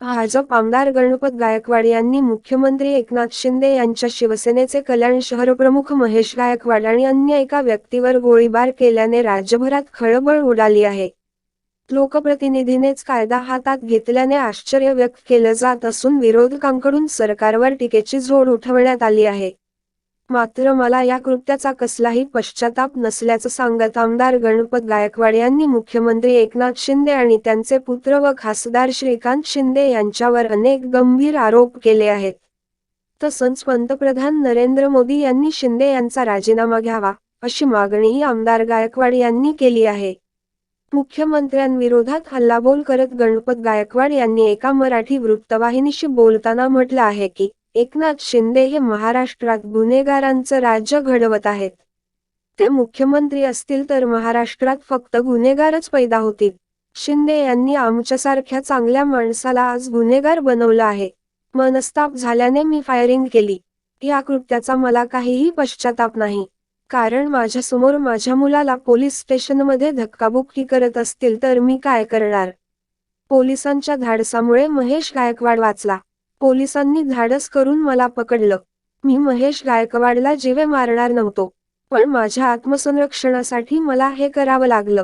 भाजप आमदार गणपत गायकवाड यांनी मुख्यमंत्री एकनाथ शिंदे यांच्या शिवसेनेचे कल्याण शहरप्रमुख महेश गायकवाड आणि अन्य एका व्यक्तीवर गोळीबार केल्याने राज्यभरात खळबळ उडाली आहे. लोकप्रतिनिधीनेच कायदा हातात घेतल्याने आश्चर्य व्यक्त केलं जात असून विरोधकांकडून सरकारवर टीकेची जोड उठवण्यात आली आहे. मात्र मला या कृत्याचा कसलाही पश्चाताप नसल्याचं सांगत आमदार गणपत गायकवाड यांनी मुख्यमंत्री एकनाथ शिंदे आणि त्यांचे पुत्र व खासदार श्रीकांत शिंदे यांच्यावर अनेक गंभीर आरोप केले आहेत. तसंच पंतप्रधान नरेंद्र मोदी यांनी शिंदे यांचा राजीनामा घ्यावा अशी मागणीही आमदार गायकवाड यांनी केली आहे. मुख्यमंत्र्यांविरोधात हल्लाबोल करत गणपत गायकवाड यांनी एका मराठी वृत्तवाहिनीशी बोलताना म्हटलं आहे की एकनाथ शिंदे हे महाराष्ट्रात गुन्हेगारांचं राज्य घडवत आहेत. ते मुख्यमंत्री असतील तर महाराष्ट्रात फक्त गुन्हेगारच पैदा होतील. शिंदे यांनी आमच्यासारख्या चांगल्या माणसाला आज गुन्हेगार बनवलं आहे. मनस्ताप झाल्याने मी फायरिंग केली. या कृत्याचा मला काहीही पश्चाताप नाही. कारण माझ्यासमोर माझ्या मुलाला पोलीस स्टेशनमध्ये धक्काबुक्की करत असतील तर मी काय करणार? पोलिसांच्या धाडसामुळे महेश गायकवाड वाचला. पोलिसांनी धाडस करून मला पकडलं. मी महेश गायकवाडला जीवे मारणार नव्हतो पण माझ्या आत्मसंरक्षणासाठी मला हे करावं लागलं.